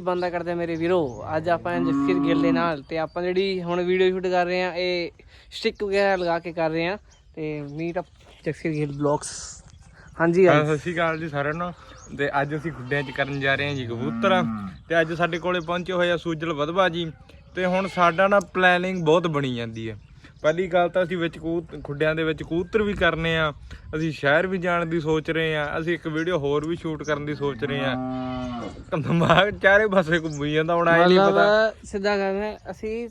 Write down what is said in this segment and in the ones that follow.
ਬੰਦਾ ਕਰਦੇ ਮੇਰੇ ਵੀਰੋ। ਅੱਜ ਆਪਾਂ ਜਸਕੀਰ ਗਿੱਲ ਦੇ ਨਾਲ ਤੇ ਆਪਾਂ ਜਿਹੜੀ ਹੁਣ ਵੀਡੀਓ ਸ਼ੂਟ ਕਰ ਰਹੇ ਆ ਇਹ ਸਟਿਕ ਵਗੈਰਾ ਲਗਾ ਕੇ ਕਰ ਰਹੇ ਆ ਤੇ meet up Jaskeer Gill blogs ਹਾਂਜੀ ਹਾਂ, ਸਤਿ ਸ਼੍ਰੀ ਅਕਾਲ ਜੀ ਸਾਰਿਆਂ ਨੂੰ। ਤੇ ਅੱਜ ਅਸੀਂ ਖੁੱਡਿਆਂ 'ਚ ਕਰਨ ਜਾ ਰਹੇ ਹਾਂ ਜੀ ਕਬੂਤਰ। ਤੇ ਅੱਜ ਸਾਡੇ ਕੋਲੇ ਪਹੁੰਚੇ ਹੋਏ ਆ ਸੂਜਲ ਵਧਵਾ ਜੀ। ਤੇ ਹੁਣ ਸਾਡਾ ਨਾ ਪਲੈਨਿੰਗ ਬਹੁਤ ਬਣੀ ਜਾਂਦੀ ਹੈ। ਪਹਿਲੀ ਗੱਲ ਤਾਂ ਅਸੀਂ ਵਿੱਚ ਖੁੱਡਿਆਂ ਦੇ ਵਿੱਚ ਕਬੂਤਰ ਵੀ ਕਰਨੇ ਆ ਅਸੀਂ ਸ਼ਹਿਰ ਵੀ ਜਾਣ ਦੀ ਸੋਚ ਰਹੇ ਆ ਅਸੀਂ ਇੱਕ ਵੀਡੀਓ ਹੋਰ ਵੀ ਸ਼ੂਟ ਕਰਨ ਦੀ ਸੋਚ ਰਹੇ ਆ। ਦਿਮਾਗ ਚਾਰੇ ਪਾਸੇ ਘੁੰਮੀ ਜਾਂਦਾ ਹੁਣ ਆਏ ਨਹੀਂ ਪਤਾ। ਸਿੱਧਾ ਕਰਨਾ ਅਸੀਂ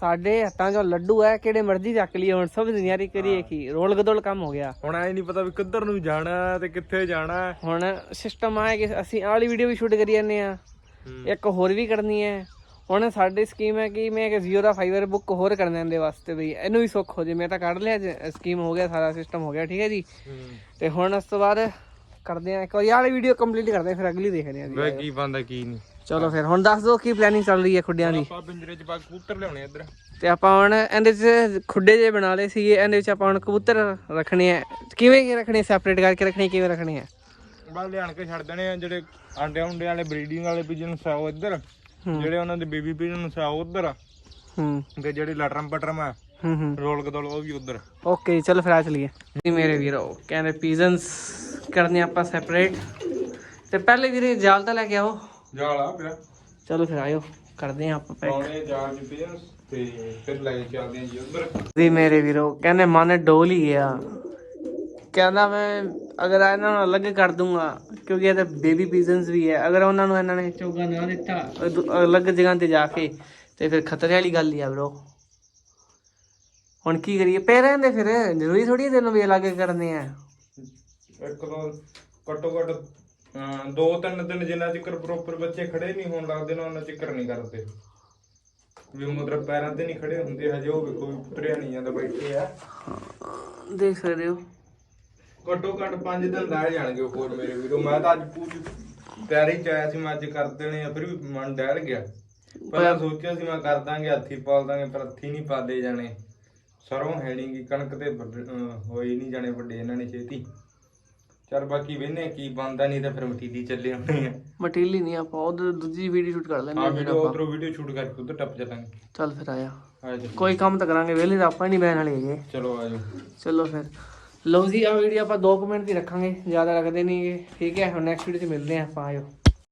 ਸਾਡੇ ਹੱਥਾਂ 'ਚੋਂ ਲੱਡੂ ਹੈ ਕਿਹੜੇ ਮਰਜ਼ੀ ਚੱਕ ਲਈਏ ਹੁਣ ਸਭ ਦੁਨੀਆਰੀ ਕਰੀਏ ਕੀ ਰੋਲ ਗਦੋਲ ਕੰਮ ਹੋ ਗਿਆ। ਹੁਣ ਆਏ ਨਹੀਂ ਪਤਾ ਵੀ ਕਿੱਧਰ ਨੂੰ ਜਾਣਾ ਤੇ ਕਿੱਥੇ ਜਾਣਾ। ਹੁਣ ਸਿਸਟਮ ਆਇਆ ਕਿ ਅਸੀਂ ਆਹ ਵਾਲੀ ਵੀਡੀਓ ਵੀ ਸ਼ੂਟ ਕਰੀ ਜਾਂਦੇ ਆ ਇੱਕ ਹੋਰ ਵੀ ਕਰਨੀ ਹੈ। ਹੁਣ ਸਾਡੀ ਸਕੀਮ ਹੈ ਕਿ ਮੈਂ ਇੱਕ ਜ਼ੀਰੋ ਦਾ ਫਾਈਬਰ ਬੁੱਕ ਹੋਰ ਕਰਨਾ ਇਹਦੇ ਵਾਸਤੇ ਬਈ ਇਹਨੂੰ ਵੀ ਸੁੱਖ ਹੋ ਜੇ ਮੈਂ ਤਾਂ ਕੱਢ ਲਿਆ ਸਕੀਮ ਹੋ ਗਿਆ ਸਾਰਾ ਸਿਸਟਮ ਹੋ ਗਿਆ ਠੀਕ ਹੈ ਜੀ? ਤੇ ਹੁਣ ਉਸ ਤੋਂ ਬਾਅਦ ਕਰਦੇ ਆ ਇੱਕ ਵਾਰੀ ਆਹ ਵਾਲੀ ਵੀਡੀਓ ਕੰਪਲੀਟ ਕਰਦੇ ਆ ਫਿਰ ਅਗਲੀ ਦੇਖਦੇ ਆ ਜੀ। ਵੇ ਕੀ ਬੰਦਾ ਕੀ ਨਹੀਂ। ਚਲੋ ਫਿਰ ਹੁਣ ਦੱਸ ਦਿਓ ਕੀ ਪਲੈਨਿੰਗ ਚੱਲ ਰਹੀ ਹੈ ਖੁੱਡਿਆਂ ਦੀ। ਆਪਾਂ ਪਿੰਜਰੇ 'ਚ ਪਾ ਕਬੂਤਰ ਲਿਆਉਣੇ ਇੱਧਰ। ਤੇ ਆਪਾਂ ਹੁਣ ਇਹਦੇ 'ਚ ਖੁੱਡੇ ਜੇ ਬਣਾ ਲਏ ਸੀਗੇ ਇਹਦੇ ਵਿੱਚ ਆਪਾਂ ਹੁਣ ਕਬੂਤਰ ਰੱਖਣੇ ਆ। ਕਿਵੇਂ ਕੀ ਰੱਖਣੇ ਸੈਪਰੇਟ ਕਰਕੇ ਰੱਖਣੇ ਕਿਵੇਂ ਰੱਖਣੇ ਆ? ਬਾ ਲਿਆਣ ਕੇ ਛੱਡ ਦੇਣੇ ਆ ਜਿਹੜੇ ਆਂਡੇ ਉਂਡੇ ਵਾਲੇ ਬਰੀਡਿੰਗ ਵਾਲੇ ਪਿਜਨਸ ਆ ਉਹ ਇੱਧਰ। ਜਿਹੜੇ ਉਹਨਾਂ ਦੇ ਬੇਬੀ ਆ ਉਹ ਉੱਧਰ ਹੂੰ। ਤੇ ਜਿਹੜੇ ਲਟਰਮ ਪਟਰਮ ਆ ਹੂੰ ਹੂੰ। ਰੋਲ ਗਦਲ ਉਹ ਵੀ ਉੱਧਰ। ਓਕੇ ਚਲੋ ਫਿਰ ਆ ਚਲੀਏ। ਜੀ ਮੇਰੇ ਵੀਰੋ ਕਹਿੰਦੇ ਪੀਜ਼ਨਸ ਕਰਨੇ ਆਪਾਂ ਸੈਪਰੇਟ ਤੇ ਪਹਿਲੇ ਵੀਰੇ ਜਾਲ ਤਾਂ ਲੈ ਕੇ ਆਓ। ਜਾਲ ਆ ਪਿਆ ਚਲੋ ਫਿਰ ਆਇਓ ਕਰਦੇ ਆ ਆਪਾਂ ਪੈਕ ਪਾਉਣੇ ਜਾਲ ਚ ਪਿਜਨਸ ਤੇ ਫਿਰ ਲੈ ਕੇ ਚੱਲਦੇ ਆ ਜੀ ਉੱਧਰ। ਜੀ ਮੇਰੇ ਵੀਰੋ ਕਹਿੰਦੇ ਮਨ ਡੋਲ ਹੀ ਗਿਆ ਕਹਿੰਦਾ ਮੈਂ ਅਗਰ ਇਹਨਾਂ ਨੂੰ ਅਲੱਗ ਕਰ ਦੂੰਗਾ ਕਿਉਂਕਿ ਇਹ ਤਾਂ ਬੇਬੀ ਪੀਜ਼ਨਸ ਵੀ ਹੈ ਅਗਰ ਉਹਨਾਂ ਨੂੰ ਇਹਨਾਂ ਨੇ ਚੋਗਾ ਨਾ ਦਿੱਤਾ। ਅਲੱਗ ਜਗ੍ਹਾ ਤੇ ਜਾ ਕੇ ਤੇ ਫਿਰ ਖਤਰੇ ਵਾਲੀ ਗੱਲ ਹੀ ਆ ਬ్రో ਹੁਣ ਕੀ ਕਰੀਏ? ਪੈ ਰਹਿੰਦੇ ਫਿਰ ਜ਼ਰੂਰੀ ਥੋੜੀ ਤੈਨੂੰ ਵੀ ਅਲੱਗ ਕਰਨੇ ਆ। ਇੱਕ ਦੋ ਘੱਟੋ ਘੱਟ ਅਮ, ਦੋ ਤਿੰਨ ਦਿਨ ਜਿੰਨਾ ਚਿਕਰ ਪ੍ਰੋਪਰ ਬੱਚੇ ਖੜੇ ਨਹੀਂ ਹੋਣ ਲੱਗਦੇ ਨਾ ਉਹਨਾਂ ਚਿਕਰ ਨਹੀਂ ਕਰਦੇ। ਵੀ ਮਤਲਬ ਪੈਰਾਂ ਤੇ ਨਹੀਂ ਖੜੇ ਹੁੰਦੇ ਹਜੇ ਉਹ ਵੇਖੋ ਵੀ ਉਤਰਿਆ ਨਹੀਂ ਜਾਂਦਾ ਬੈਠੇ ਆ। ਦੇਖ ਸਕਦੇ ਹੋ। ਘੱਟੋ ਘੱਟ 5 ਦਿਨ ਰਹਿ ਜਾਣਗੇ ਉਹ ਹੋਰ ਮੇਰੇ ਵੀਰੋ। ਮੈਂ ਤਾਂ ਅੱਜ ਪੂਰੀ ਤਿਆਰੀ ਚ ਆਇਆ ਸੀ ਮੈਂ ਅੱਜ ਕਰ ਦੇਣੇ ਆ ਫਿਰ ਵੀ ਮਨ ਡਹਿਲ ਗਿਆ। ਪਹਿਲਾਂ ਸੋਚਿਆ ਸੀ ਮੈਂ ਕਰ ਦਾਂਗੇ ਹੱਥੀ ਪਾਲ ਦਾਂਗੇ ਪਰ ਹੱਥੀ ਨਹੀਂ ਪਾਦੇ ਜਾਣੇ। ਸਰੋਂ ਹੈ ਨੀ ਗੀ ਕਣਕ ਤੇ ਹੋਏ ਨਹੀਂ ਜਾਣੇ ਵੱਡੇ ਇਹਨਾਂ ਨੇ ਛੇਤੀ। ਚਲ ਬਾਕੀ ਵੇਨੇ ਕੀ ਬੰਦਾ ਨਹੀਂ ਤਾਂ ਫਿਰ ਮਟੀਲੀ ਚੱਲੇ ਆਉਣੇ ਆ। ਮਟੀਲੀ ਨਹੀਂ ਆਪਾਂ ਉਹ ਦੂਜੀ ਵੀਡੀਓ ਸ਼ੂਟ ਕਰ ਲੈਂਦੇ ਆ ਵੀਡੀਓ ਉਧਰੋਂ ਵੀਡੀਓ ਸ਼ੂਟ ਕਰਕੇ ਉਧਰ ਟੱਪ ਚੱਲਾਂਗੇ। ਚੱਲ ਫਿਰ ਆਇਆ। ਕੋਈ ਕੰਮ ਤਾਂ ਕਰਾਂਗੇ ਵਿਹਲੇ ਤਾਂ ਆਪਾਂ ਨਹੀਂ ਬਹਿਣ ਵਾਲੇ ਹੈਗੇ। ਚਲੋ ਆ ਜਾਓ। ਚਲੋ ਫਿਰ। ਲਓ ਜੀ ਆ ਵੀਡੀਓ ਆਪਾਂ 2 ਮਿੰਟ ਦੀ ਰੱਖਾਂਗੇ, ਜ਼ਿਆਦਾ ਰੱਖਦੇ ਨਹੀਂਗੇ ਠੀਕ ਹੈ, ਹੁਣ ਨੈਕਸਟ ਵੀਡੀਓ 'ਚ ਮਿਲਦੇ ਹਾਂ ਆਪਾਂ, ਆਇਓ।